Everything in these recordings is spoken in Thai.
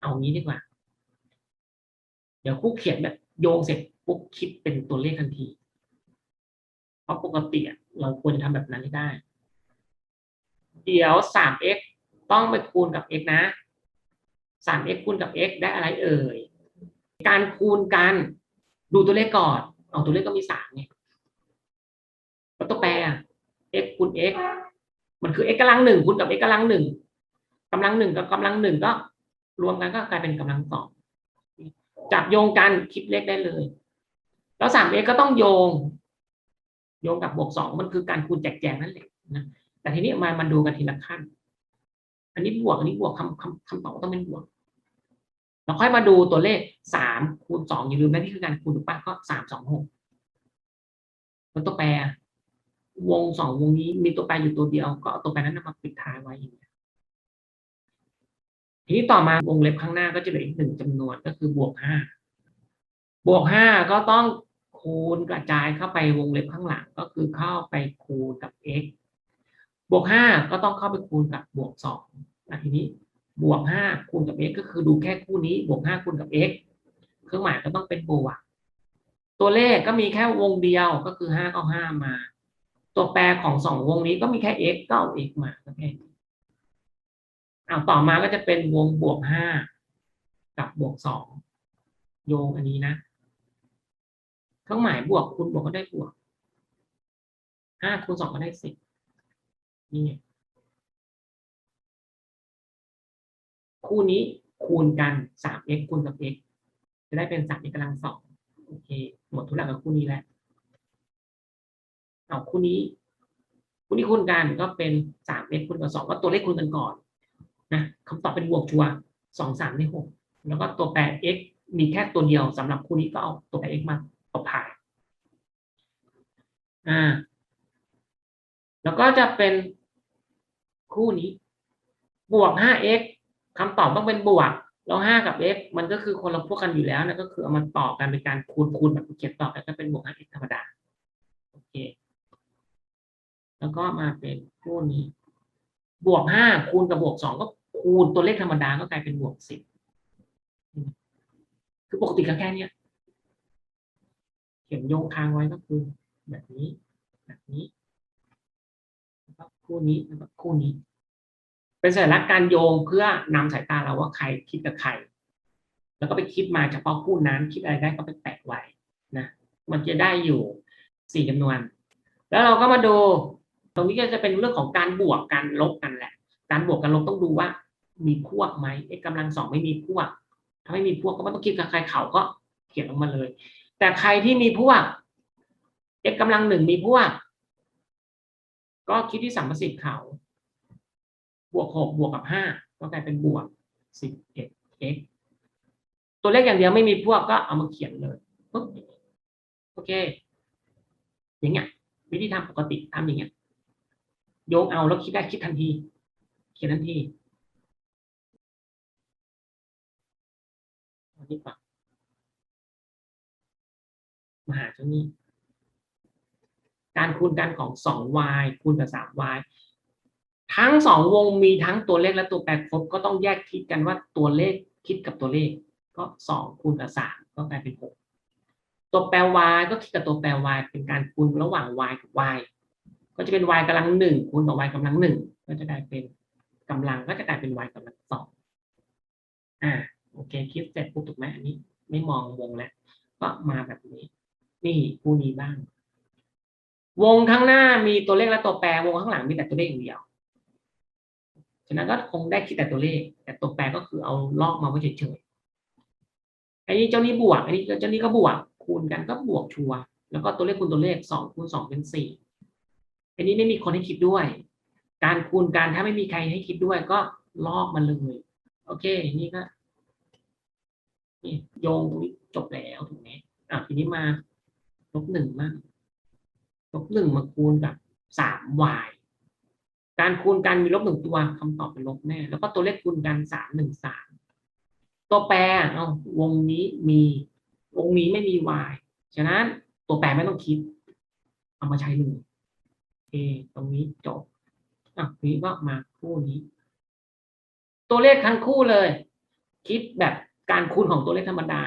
เอางี้ดีกว่า เดี๋ยวครูเขียนแบบโยงเสร็จปุ๊บคิดเป็นตัวเลขทันที เพราะปกติเราควรจะทำแบบนั้นให้ได้ เดี๋ยว 3x ต้องไปคูณกับ x นะ 3x คูณกับ x ได้อะไรเอ่ย การคูณกัน ดูตัวเลขก่อน เอาตัวเลขก็มีสามไงแล้วตัวแปรอะ x คูณ x มันคือ x กำลังหนึ่งคูณกับ x กำลังหนึ่งกำลังหนึ่งกับกำลังหนึ่งก็ รวมกันก็กลายเป็นกำลังสองจับโยงกันคิดเลขได้เลย แล้วสาม x ก็ต้องโยง โยงกับบวกสองมันคือการคูณแจกแจงนั่นแหละนะแต่ทีนี้มามันดูกันทีละขั้น อันนี้บวกอันนี้บวกคำคำคำตอบต้องเป็นบวกเราค่อยมาดูตัวเลขสามคูณสองอย่าลืมนะนี่คือการคูณถูกปะก็สามสองหกแล้วตัวแปร วงสองวงนี้มีตัวแปรอยู่ตัวเดียว ก็เอาตัวแปรนั้นมาปิดท้ายไว้อย่างเงี้ย ทีนี้ต่อมาวงเล็บข้างหน้าก็จะเหลืออีกหนึ่งจำนวนก็คือบวกห้าบวกห้าก็ต้องคูณกระจายเข้าไปวงเล็บข้างหลังก็คือเข้าไปคูณกับ x บวกห้าก็ต้องเข้าไปคูณกับบวกสองทีนี้บวกห้าคูณกับ x ก็คือดูแค่คู่นี้บวกห้าคูณกับ x เครื่องหมายก็ต้องเป็นบวก ตัวเลขก็มีแค่วงเดียวก็คือห้าก็ห้ามา ตัวแปรของสองวงนี้ก็มีแค่ x ก็เอา x มาก็แค่นี้ อ้าต่อมาก็จะเป็นวงบวกห้ากับบวกสองโยงอันนี้นะเครื่องหมายบวกคูณบวกก็ได้บวกห้าคูณสองก็ได้สิบนี่คู่นี้คูณกันสาม x คูณกับ x จะได้เป็นสาม x กำลังสองโอเค หมดทุกอย่างกับคู่นี้แล้วเอาคู่นี้ คู่นี้คูณกันก็เป็นสาม x คูณกับสองก็ตัวเลขคูณกันก่อน นะคำตอบเป็นบวกชัวสองสามในหกแล้วก็ตัวแปร x มีแค่ตัวเดียวสำหรับคู่นี้ก็เอาตัวแปร x มาตบถ่ายอ่า แล้วก็จะเป็นคู่นี้ บวก 5x คำตอบต้องเป็นบวก แล้ว 5 กับ x มันก็คือคนละพวกกันอยู่แล้วนะก็คือเอามาต่อกันเป็นการคูณคูณแบบเขียนต่อกันก็เป็นบวก 5x ธรรมดา โอเค แล้วก็มาเป็นคู่นี้ บวก 5 คูณกับบวก 2 ก็ คูณตัวเลขธรรมดาก็กลายเป็นบวก10คือปกติก็แค่เนี้ยเขียนโยงค้างไว้ก็คือ แบบนี้ แบบนี้แล้วก็คู่นี้แล้วก็คู่นี้ เป็นสัญลักษณ์การโยงเพื่อนำสายตาเราว่าใครคิดกับใคร แล้วก็ไปคิดมาเฉพาะคู่นั้น คิดอะไรได้ก็ไปแปะไว้นะมันจะได้อยู่สี่จำนวน แล้วเราก็มาดู ตรงนี้ก็จะเป็นเรื่องของการบวกการลบกันแหละ การบวกกันลบต้องดูว่า มีพวกไหมเอกกำลังสองไม่มีพวก ถ้าไม่มีพวกก็ไม่ต้องคิดกับใครเขาก็เขียนออกมาเลย แต่ใครที่มีพวก x กำลังหนึ่งมีพวก ก็คิดที่สัมประสิทธิ์เขา บวกหกบวกกับห้าก็กลายเป็นบวกสิบเอ็ด x ตัวเลขอย่างเดียวไม่มีพวกก็เอามาเขียนเลยปุ๊บโอเค อย่างเงี้ยวิธีทำปกติทำอย่างเงี้ยโยงเอาแล้วคิดได้คิดทันที เขียนทันที เอาดีกว่ามาหาเจ้านี้ การคูณกันของ 2y คูณกับ 3y ทั้งสองวงมีทั้งตัวเลขและตัวแปรครบก็ต้องแยกคิดกันว่าตัวเลขคิดกับตัวเลข ก็สองคูณกับสามก็กลายเป็นหกตัวแปร y ก็คิดกับตัวแปร y เป็นการคูณระหว่าง y กับ y ก็จะเป็น y กำลังหนึ่งคูณกับ y กำลังหนึ่งก็จะกลายเป็นกำลังก็จะกลายเป็น y กำลังสองอ่า อเคคิดเสร็จปุ๊บถูกไหมอันนี้ ไม่มองวงแล้วก็มาแบบนี้ นี่คู่นี้บ้าง วงข้างหน้ามีตัวเลขและตัวแปรวงข้างหลังมีแต่ตัวเลขอย่างเดียวฉะนั้นก็คงได้คิดแต่ตัวเลข แต่ตัวแปรก็คือเอาลอกมาไว้เฉยๆอันนี้เจ้านี้บวกอันนี้เจ้านี้ก็บวก คูณกันก็บวกชัวร์แล้วก็ตัวเลขคูณตัวเลขสองคูณสองเป็นสี่อันนี้ไม่มีคนให้คิดด้วย การคูณกันถ้าไม่มีใครให้คิดด้วยก็ลอกมันเลย โอเค นี่ก็ นี่โยงตรงนี้จบแล้วถูกไหมอะทีนี้มาลบหนึ่งมากลบหนึ่งมาคูณกับสาม y การคูณกันมีลบหนึ่งตัวคำตอบเป็นลบแน่ แล้วก็ตัวเลขคูณกันสามหนึ่งสามตัวแปรเอาวงนี้มีวงนี้ไม่มี y ฉะนั้นตัวแปรไม่ต้องคิด เอามาใช้เลยโอเคตรงนี้จบอะทีนี้ก็มาคู่นี้ ตัวเลขทั้งคู่เลย คิดแบบ การคูณของตัวเลขธรรมดา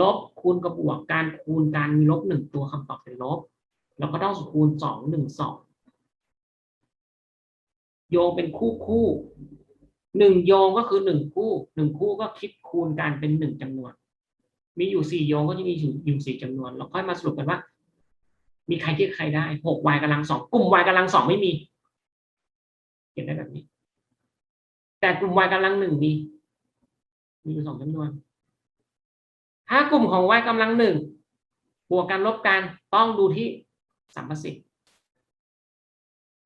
ลบคูณกับบวก การคูณการมีลบหนึ่งตัวคำตอบเป็นลบ แล้วก็ต้องคูณสองหนึ่งสองโยงเป็นคู่คู่หนึ่งโยงก็คือหนึ่งคู่หนึ่งคู่ก็คิดคูณกันเป็นหนึ่งจำนวน มีอยู่สี่โยงก็จะมีอยู่สี่จำนวน เราค่อยมาสรุปกันว่า มีใครที่ใครได้หก y กำลังสองกลุ่ม y กำลังสองไม่มี เขียนได้แบบนี้ แต่กลุ่ม y กำลังหนึ่งมี มีอยู่สองจำนวน ถ้ากลุ่มของ y กำลังหนึ่งบวกกันลบกันต้องดูที่สัมประสิทธิ์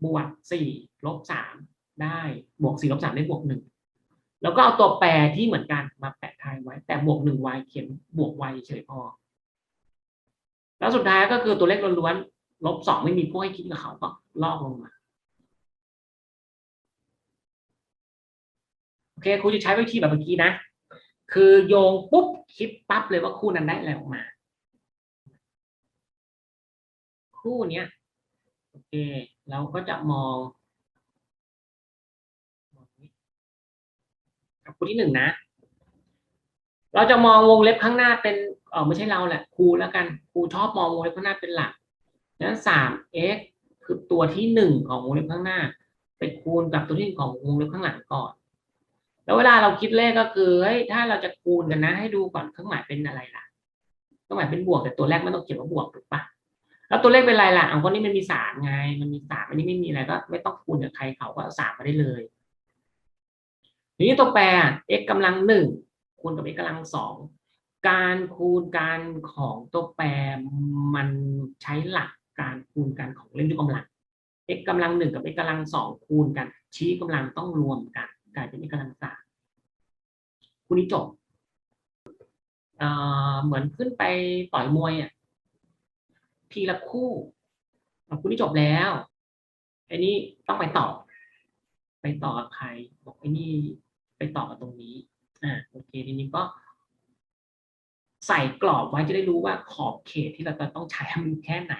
บวกสี่ลบสามได้บวกสี่ลบสามได้บวกหนึ่งแล้วก็เอาตัวแปรที่เหมือนกันมาแปะท้ายไว้ แต่บวกหนึ่ง y เขียนบวก y เฉยพอ แล้วสุดท้ายก็คือตัวเลขล้วนๆลบสองไม่มีพวกให้คิดกับเขาก็ลอกลงมาโอเคครูจะใช้วิธีแบบเมื่อกี้นะ คือโยงปุ๊บคิดปั๊บเลยว่าคู่นั้นได้อะไรออกมา คู่เนี้ยโอเค เราก็จะมองกับคู่ที่หนึ่งนะ เราจะมองวงเล็บข้างหน้าเป็นเออไม่ใช่เราแหละครูแล้วกันครูชอบมองวงเล็บข้างหน้าเป็นหลักดังนั้นสาม x คือตัวที่หนึ่งของวงเล็บข้างหน้า ไปคูณกับตัวที่หนึ่งของวงเล็บข้างหลังก่อน แล้วเวลาเราคิดเลขก็คือเฮ้ยถ้าเราจะคูณกันนะ ให้ดูก่อนเครื่องหมายเป็นอะไรล่ะเครื่องหมายเป็นบวกแต่ตัวแรกไม่ต้องเขียนว่าบวกถูกปะแล้วตัวเลขเป็นอะไรล่ะเอาคนนี้มันมีสามไง มันมีสามอันนี้ไม่มีอะไรก็ ไม่ต้องคูณกับใครเขาก็เอาสามมาได้เลยทีนี้ตัวแปร x กำลังหนึ่งคูณกับ x กำลังสองการคูณการของตัวแปรมันใช้หลักการคูณกันของเลขยกกำลัง x กำลังหนึ่งกับ x กำลังสองคูณกัน ชี้กำลังต้องรวมกัน กลายเป็น x กำลังสามคูณนี้จบเอ่อเหมือนขึ้นไปต่อยมวยอะทีละคู่คูณนี้จบแล้วไอ้นี้ต้องไปต่อ ไปต่อกับใครบอกไอ้นี่ไปต่อกับตรงนี้อ่าโอเคทีนี้ก็ ใส่กรอบไว้จะได้รู้ว่าขอบเขตที่เราจะต้องใช้มันแค่ไหน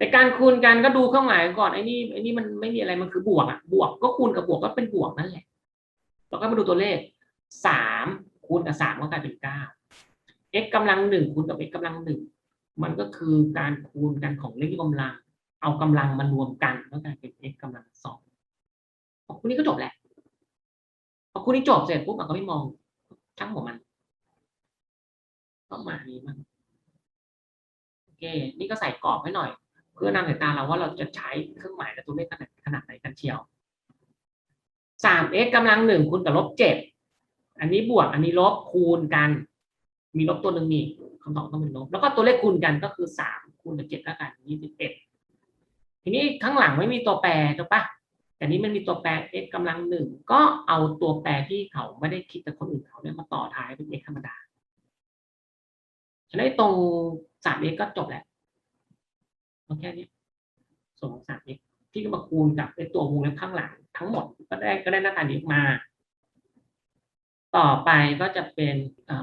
แต่การคูณกันก็ดูเครื่องหมายก่อนไอ้นี่ไอ้นี่มันไม่มีอะไรมันคือบวกอะบวกก็คูณกับบวกก็เป็นบวกนั่นแหละแล้วก็มาดูตัวเลขสามคูณกับสามก็กลายเป็นเก้า x กำลังหนึ่งคูณกับ x กำลังหนึ่งมันก็คือการคูณกันของเลขกำลัง เอากำลังมารวมกันแล้วกลายเป็น x กำลังสองพอคูณนี้ก็จบแหละพอคูณนี้จบเสร็จปุ๊บมันก็ไม่มองช่างหัวมันก็มานี้มันโอเค นี่ก็ใส่กรอบไว้หน่อย พื่อนำสายตาเราว่าเราจะใช้เครื่องหมายกับตัวเลขขนาดขนาดไหนกันเชียวสาม x กำลังหนึ่งคูณกับลบเจ็ดอันนี้บวกอันนี้ลบคูณกัน มีลบตัวหนึ่งมีคำตอบต้องเป็นลบ แล้วก็ตัวเลขคูณกันก็คือสามคูณกับเจ็ดก็กลายเป็นยี่สิบเอ็ดทีนี้ข้างหลังไม่มีตัวแปรถูกปะแต่นี้มันมีตัวแปร x กำลังหนึ่งก็เอาตัวแปรที่เขาไม่ได้คิดแต่คนอื่นเขาเนี่ยมาต่อท้ายเป็น x ธรรมดาฉะนั้นตรงสาม x ก็จบแหละ เอาแค่นี้ส่วนของสาม x ที่ก็มาคูณกับไอตัววงเล็บข้างหลังทั้งหมดก็ได้ก็ได้หน้าตานี้มา ต่อไปก็จะเป็น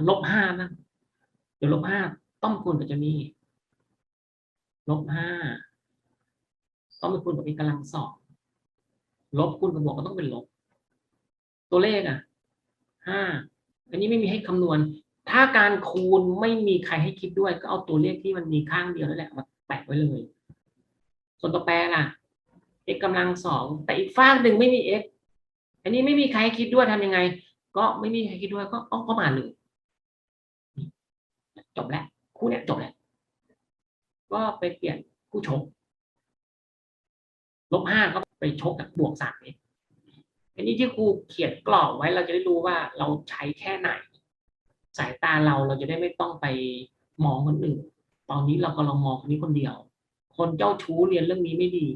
ลบห้านะเดี๋ยวลบห้าต้องคูณกับเจ้านี่ลบห้าต้องไปคูณกับ x กำลังสองลบคูณกับบวกก็ต้องเป็นลบ ตัวเลขอะห้าอันนี้ไม่มีให้คำนวณ ถ้าการคูณไม่มีใครให้คิดด้วย ก็เอาตัวเลขที่มันมีข้างเดียวนั่นแหละมาแปะไว้เลย ส่วนตัวแปรล่ะ x กำลังสองแต่อีกฟากหนึ่งไม่มี x อันนี้ไม่มีใครคิดด้วยทำยังไง ก็ไม่มีใครคิดด้วยก็เอก็มาเลยจบแล้วคู่เนี้ยจบแล้วก็ไปเปลี่ยนคู่ชกลบห้าก็ไปชกกับบวกสาม x อันนี้ที่ครูเขียนกรอบไว้เราจะได้รู้ว่าเราใช้แค่ไหน สายตาเราเราจะได้ไม่ต้องไปมองคนอื่น ตอนนี้เราก็ลองมองคนนี้คนเดียว คนเจ้าชู้เรียนเรื่องนี้ไม่ดี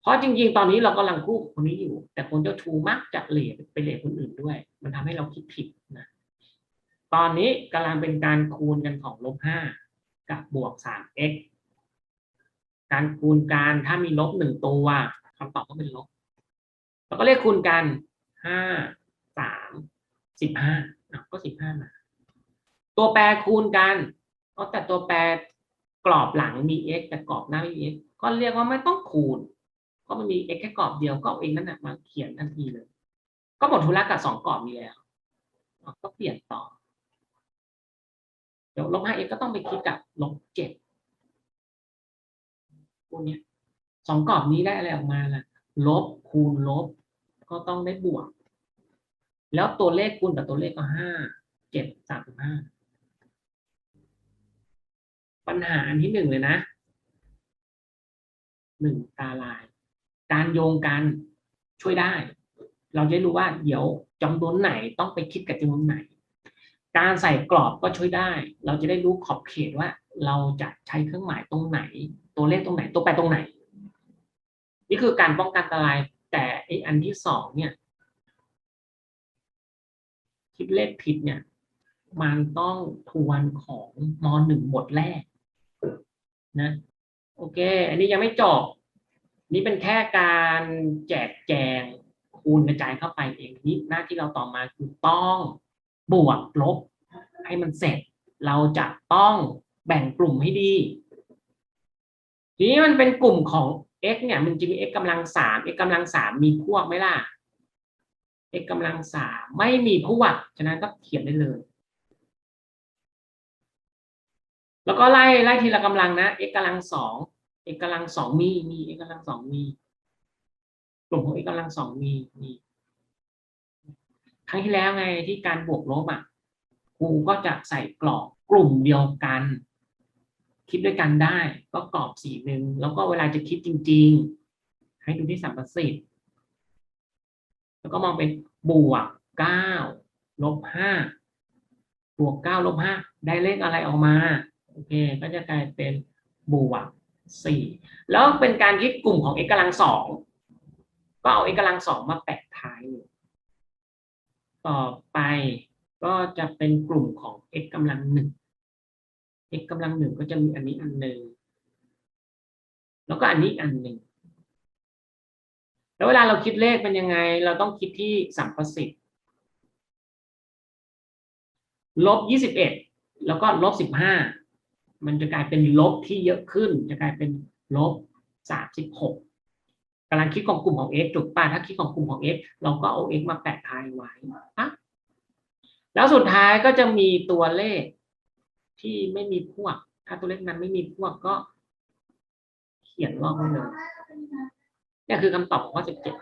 เพราะจริง ๆ ตอนนี้เรากำลังคู่คนนี้อยู่ แต่คนเจ้าชู้มักจะเหลี่ยไปเหลี่ยคนอื่นด้วย มันทำให้เราคิดผิดนะตอนนี้กำลังเป็นการคูณกันของลบห้ากับบวกสาม x การคูณการถ้ามีลบหนึ่งตัวคำตอบก็เป็นลบแล้วก็เลขคูณกันห้าสามสิบห้าก็สิบห้ามาตัวแปรคูณกันก็แต่ตัวแปร กรอบหลังมี x แต่กรอบหน้าไม่มี x ก็เรียกว่าไม่ต้องคูณ ก็มันมี x แค่กรอบเดียวก็เอาเองนั่นแหะมาเขียนทันทีเลย ก็หมดธุระกับสองกรอบนี้แล้ว ก็เปลี่ยนต่อ เดี๋ยวลบ 5x ก็ต้องไปคิดกับลบ7พวกนี้สองกรอบนี้ได้อะไรออกมาล่ะ ลบคูณลบ ก็ต้องได้บวก แล้วตัวเลขคูณกับตัวเลขก็ห้าเจ็ดสามห้า ปัญหาอันที่หนึ่งเลยนะหนึ่งตาลาย การโยงกันช่วยได้ เราจะรู้ว่าเดี๋ยวจำนวนไหนต้องไปคิดกับจำนวนไหน การใส่กรอบก็ช่วยได้ เราจะได้รู้ขอบเขตว่า เราจะใช้เครื่องหมายตรงไหน ตัวเลขตรงไหน ตัวแปรตรงไหน นี่คือการป้องกันอันตราย แต่ไออันที่สองเนี่ย คิดเลขผิดเนี่ย มันต้องทวนของมหนึ่งบทแรก นะโอเค อันนี้ยังไม่จบนี่เป็นแค่การแจกแจงคูณกระจายเข้าไปเองนี่หน้าที่เราต่อมาคือต้องบวกลบให้มันเสร็จ เราจะต้องแบ่งกลุ่มให้ดี ทีนี้มันเป็นกลุ่มของ x เนี่ยมันจะมี x กำลังสาม x กำลังสามมีพวกไหมล่ะ x กำลังสามไม่มีพวก ฉะนั้นก็เขียนได้เลย แล้วก็ไล่ไล่ทีละกำลังนะ x กำลังสอง x กำลังสองมีมี x กำลังสองมีกลุ่มของ x กำลังสองมีมีครั้งที่แล้วไงที่การบวกลบอะครูก็จะใส่กรอบกลุ่มเดียวกัน คิดด้วยกันได้ ก็กรอบสีหนึ่งแล้วก็เวลาจะคิดจริง ๆ ให้ดูที่สัมประสิทธิ์แล้วก็มองเป็นบวกเก้าลบห้าบวกเก้าลบห้าได้เลขอะไรออกมา โอเค ก็จะกลายเป็นบวกสี่แล้วเป็นการคิดกลุ่มของ x กำลังสองก็เอา x กำลังสองมาแปะท้ายต่อไปก็จะเป็นกลุ่มของ x กำลังหนึ่ง x กำลังหนึ่งก็จะมีอันนี้อันหนึ่งแล้วก็อันนี้อันหนึ่งแล้วเวลาเราคิดเลขเป็นยังไง เราต้องคิดที่สัมประสิทธิ์ลบยี่สิบเอ็ดแล้วก็ลบสิบห้า มันจะกลายเป็นลบที่เยอะขึ้น จะกลายเป็นลบสามสิบหกกำลังคิดของกลุ่มของ x ถูกป่ะถ้าคิดของกลุ่มของ x เราก็เอา x มาแปะท้ายไว้อะแล้วสุดท้ายก็จะมีตัวเลขที่ไม่มีพวก ถ้าตัวเลขนั้นไม่มีพวกก็ เขียนลอกไว้เลยนี่คือคำตอบของข้อสิบเจ็ด